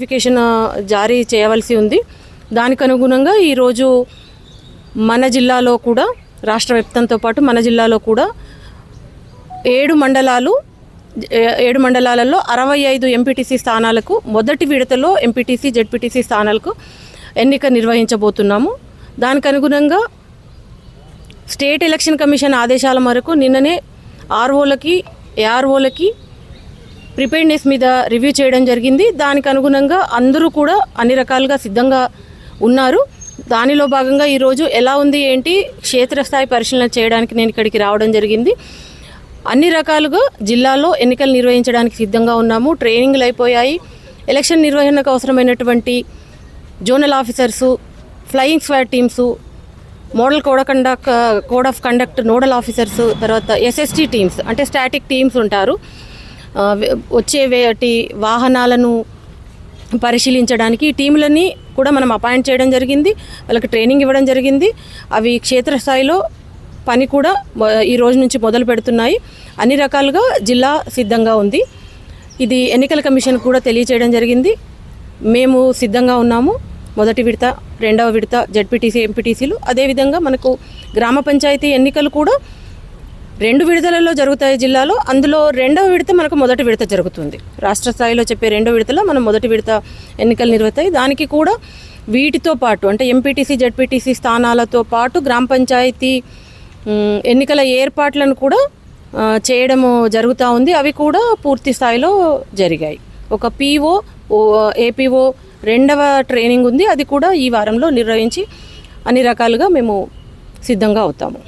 Notification జారీ చేయవలసి ఉంది. దానికి అనుగుణంగా ఈరోజు మన జిల్లాలో కూడా రాష్ట్ర వ్యాప్తంతో పాటు మన జిల్లాలో కూడా ఏడు మండలాలు ఏడు మండలాలలో అరవై ఐదు ఎంపీటీసీ స్థానాలకు మొదటి విడతలో ఎంపీటీసీ జెడ్పీటీసీ స్థానాలకు ఎన్నిక నిర్వహించబోతున్నాము. దానికి అనుగుణంగా స్టేట్ ఎలక్షన్ కమిషన్ ఆదేశాల మేరకు నిన్ననే ఆర్ఓలకి ఏఆర్ఓలకి ప్రిపేర్నెస్ మీద రివ్యూ చేయడం జరిగింది. దానికి అనుగుణంగా అందరూ కూడా అన్ని రకాలుగా సిద్ధంగా ఉన్నారు. దానిలో భాగంగా ఈరోజు ఎలా ఉంది ఏంటి క్షేత్రస్థాయి పరిశీలన చేయడానికి నేను ఇక్కడికి రావడం జరిగింది. అన్ని రకాలుగా జిల్లాలో ఎన్నికలు నిర్వహించడానికి సిద్ధంగా ఉన్నాము. ట్రైనింగ్లు అయిపోయాయి. ఎలక్షన్ నిర్వహణకు అవసరమైనటువంటి zonal officers flying squad teams model code conduct code of conduct nodal officers తర్వాత ఎస్ఎస్టీ టీమ్స్ అంటే స్టాటిక్ టీమ్స్ ఉంటారు. వచ్చే వేటి వాహనాలను పరిశీలించడానికి ఈ కూడా మనం అపాయింట్ చేయడం జరిగింది. వాళ్ళకి ట్రైనింగ్ ఇవ్వడం జరిగింది. అవి క్షేత్రస్థాయిలో పని కూడా ఈ రోజు నుంచి మొదలు పెడుతున్నాయి. అన్ని రకాలుగా జిల్లా సిద్ధంగా ఉంది. ఇది ఎన్నికల కమిషన్ కూడా తెలియచేయడం జరిగింది. మేము సిద్ధంగా ఉన్నాము. మొదటి విడత రెండవ విడత జడ్పీటీసీ ఎంపీటీసీలు. అదేవిధంగా మనకు గ్రామ పంచాయతీ ఎన్నికలు కూడా రెండు విడతలలో జరుగుతాయి జిల్లాలో. అందులో రెండవ విడత మనకు మొదటి విడత జరుగుతుంది. రాష్ట్ర స్థాయిలో చెప్పే రెండో విడతలో మనం మొదటి విడత ఎన్నికలు నిర్వహిస్తాయి. దానికి కూడా వీటితో పాటు అంటే ఎంపీటీసీ జడ్పీటీసీ స్థానాలతో పాటు గ్రామ పంచాయతీ ఎన్నికల ఏర్పాట్లను కూడా చేయడము జరుగుతూ ఉంది. అవి కూడా పూర్తి స్థాయిలో జరిగాయి. ఒక పీఓ ఏపీఓ రెండవ ట్రైనింగ్ ఉంది. అది కూడా ఈ వారంలో నిర్వహించి అన్ని రకాలుగా మేము సిద్ధంగా అవుతాము.